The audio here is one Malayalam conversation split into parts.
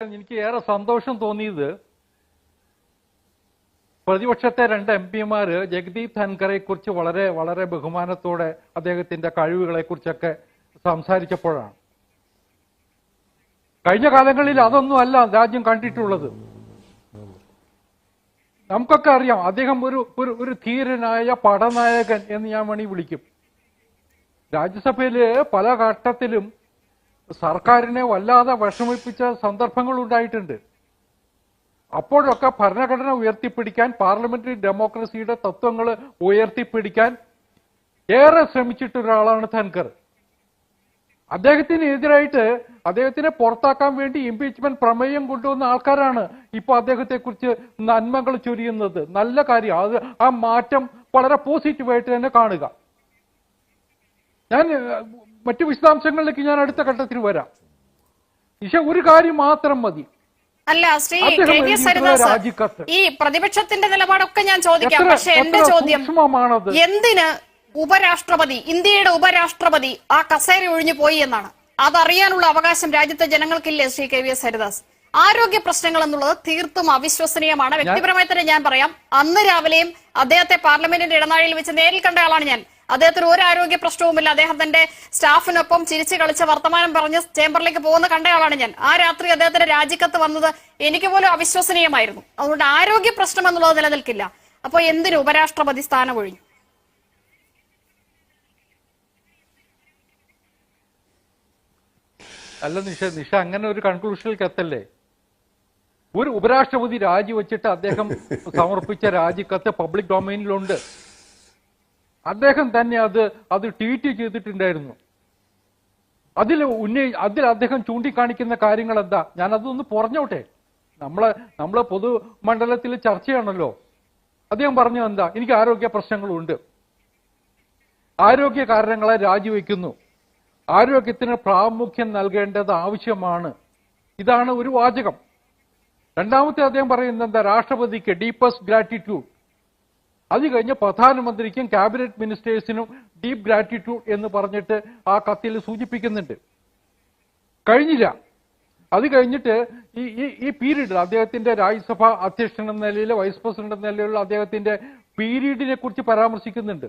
എനിക്ക് ഏറെ സന്തോഷം തോന്നിയത് പ്രതിപക്ഷത്തെ രണ്ട് എം പിമാര് ജഗദീപ് ധൻഖറെ കുറിച്ച് വളരെ വളരെ ബഹുമാനത്തോടെ അദ്ദേഹത്തിന്റെ കഴിവുകളെ കുറിച്ചൊക്കെ സംസാരിച്ചപ്പോഴാണ്. കഴിഞ്ഞ കാലങ്ങളിൽ അതൊന്നും അല്ല രാജ്യം കണ്ടിട്ടുള്ളത്. നമുക്കൊക്കെ അറിയാം അദ്ദേഹം ഒരു ഒരു ഒരു ധീരനായ പടനായകൻ എന്ന് ഞാൻ വേണി വിളിക്കും. രാജ്യസഭയിൽ പല ഘട്ടത്തിലും സർക്കാരിനെ വല്ലാതെ വിഷമിപ്പിച്ച സന്ദർഭങ്ങൾ ഉണ്ടായിട്ടുണ്ട് അപ്പോഴൊക്കെ ഭരണഘടന ഉയർത്തിപ്പിടിക്കാൻ പാർലമെന്ററി ഡെമോക്രസിയുടെ തത്വങ്ങൾ ഉയർത്തിപ്പിടിക്കാൻ ഏറെ ശ്രമിച്ചിട്ട് ഒരാളാണ് ധൻകർ അദ്ദേഹത്തിനെതിരായിട്ട് അദ്ദേഹത്തിനെ പുറത്താക്കാൻ വേണ്ടി ഇംപീച്ച്മെന്റ് പ്രമേയം കൊണ്ടുവന്ന ആൾക്കാരാണ് ഇപ്പൊ അദ്ദേഹത്തെ കുറിച്ച് നന്മകൾ ചൊരിയുന്നത്. നല്ല കാര്യം. അത് ആ മാറ്റം വളരെ പോസിറ്റീവായിട്ട് തന്നെ കാണുക. ഞാൻ മറ്റ് വിശദാംശങ്ങളിലേക്ക് ഞാൻ അടുത്ത ഘട്ടത്തിൽ വരാം. പക്ഷെ ഒരു കാര്യം മാത്രം മതി. അല്ല ശ്രീ ഈ പ്രതിപക്ഷത്തിന്റെ നിലപാടൊക്കെ ഞാൻ ചോദിക്കാം. പക്ഷെ എന്റെ ചോദ്യം എന്തിന് ഉപരാഷ്ട്രപതി ഇന്ത്യയുടെ ഉപരാഷ്ട്രപതി ആ കസേര ഒഴിഞ്ഞു പോയി എന്നാണ്? അതറിയാനുള്ള അവകാശം രാജ്യത്തെ ജനങ്ങൾക്കില്ലേ Shri K V S Haridas? ആരോഗ്യ പ്രശ്നങ്ങൾ എന്നുള്ളത് തീർത്തും അവിശ്വസനീയമാണ്. വ്യക്തിപരമായി തന്നെ ഞാൻ പറയാം. അന്ന് രാവിലെയും അദ്ദേഹത്തെ പാർലമെന്റിന്റെ ഇടനാഴിയിൽ വെച്ച് നേരിൽ കണ്ട ആളാണ് ഞാൻ. അദ്ദേഹത്തിന് ഒരു ആരോഗ്യ പ്രശ്നവുമില്ല. അദ്ദേഹം തന്റെ സ്റ്റാഫിനൊപ്പം ചിരിച്ചു കളിച്ച വർത്തമാനം പറഞ്ഞ് ചേംബറിലേക്ക് പോകുന്ന കണ്ടയാളാണ് ഞാൻ. ആ രാത്രി അദ്ദേഹത്തിന്റെ രാജിക്കത്ത് വന്നത് എനിക്ക് പോലും അവിശ്വസനീയമായിരുന്നു. അതുകൊണ്ട് ആരോഗ്യ പ്രശ്നം എന്നുള്ളത് നിലനിൽക്കില്ല. അപ്പോൾ എന്തിനു ഉപരാഷ്ട്രപതി സ്ഥാനം ഒഴിഞ്ഞു അല്ല നിഷ നിഷ അങ്ങനെ ഒരു കൺക്ലൂഷനിലേക്ക് എത്തല്ലേ? ഒരു ഉപരാഷ്ട്രപതി രാജിവെച്ചിട്ട് അദ്ദേഹം സമർപ്പിച്ച രാജിക്കത്ത് പബ്ലിക് ഡൊമൈനിലുണ്ട് അദ്ദേഹം തന്നെ അത് അത് ട്വീറ്റ് ചെയ്തിട്ടുണ്ടായിരുന്നു. അതിൽ ഉന്നയി അതിൽ അദ്ദേഹം ചൂണ്ടിക്കാണിക്കുന്ന കാര്യങ്ങൾ എന്താ? ഞാൻ അതൊന്ന് പറഞ്ഞോട്ടെ. നമ്മളെ നമ്മളെ പൊതുമണ്ഡലത്തിൽ ചർച്ചയാണല്ലോ. അദ്ദേഹം പറഞ്ഞു എന്താ? എനിക്ക് ആരോഗ്യ പ്രശ്നങ്ങളുണ്ട്. ആരോഗ്യ കാരണങ്ങളെ രാജിവെക്കുന്നു. ആരോഗ്യത്തിന് പ്രാമുഖ്യം നൽകേണ്ടത് ആവശ്യമാണ്. ഇതാണ് ഒരു വാചകം. രണ്ടാമത്തെ അദ്ദേഹം പറയുന്നത് എന്താ? രാഷ്ട്രപതിക്ക് ഡീപ്പസ്റ്റ് ഗ്രാറ്റിറ്റ്യൂഡ് അത് കഴിഞ്ഞ് പ്രധാനമന്ത്രിക്കും ക്യാബിനറ്റ് മിനിസ്റ്റേഴ്സിനും ഡീപ് ഗ്രാറ്റിറ്റ്യൂഡ് എന്ന് പറഞ്ഞിട്ട് ആ കത്തിൽ സൂചിപ്പിക്കുന്നുണ്ട്. കഴിഞ്ഞില്ല. അത് കഴിഞ്ഞിട്ട് ഈ ഈ പീരീഡിൽ അദ്ദേഹത്തിന്റെ രാജ്യസഭ അധ്യക്ഷൻ എന്ന നിലയിൽ വൈസ് പ്രസിഡന്റ് എന്ന നിലയിലുള്ള അദ്ദേഹത്തിന്റെ പീരീഡിനെ കുറിച്ച് പരാമർശിക്കുന്നുണ്ട്.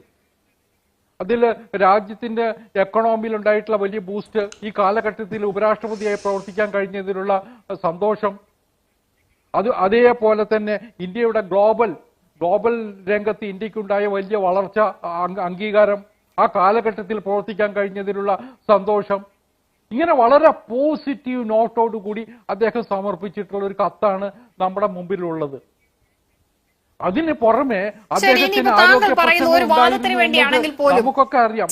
അതിൽ രാജ്യത്തിന്റെ എക്കണോമിയിൽ ഉണ്ടായിട്ടുള്ള വലിയ ബൂസ്റ്റ് ഈ കാലഘട്ടത്തിൽ ഉപരാഷ്ട്രപതിയായി പ്രവർത്തിക്കാൻ കഴിഞ്ഞതിലുള്ള സന്തോഷം. അത് അതേപോലെ തന്നെ ഇന്ത്യയുടെ ഗ്ലോബൽ ഗ്ലോബൽ രംഗത്ത് ഇന്ത്യക്കുണ്ടായ വലിയ വളർച്ച അംഗീകാരം ആ കാലഘട്ടത്തിൽ പ്രവർത്തിക്കാൻ കഴിഞ്ഞതിലുള്ള സന്തോഷം. ഇങ്ങനെ വളരെ പോസിറ്റീവ് നോട്ടോടുകൂടി അദ്ദേഹം സമർപ്പിച്ചിട്ടുള്ള ഒരു കത്താണ് നമ്മുടെ മുമ്പിലുള്ളത്. അതിന് പുറമെ അദ്ദേഹത്തിന് ആരോഗ്യ പ്രശ്നങ്ങൾ നമുക്കൊക്കെ അറിയാം.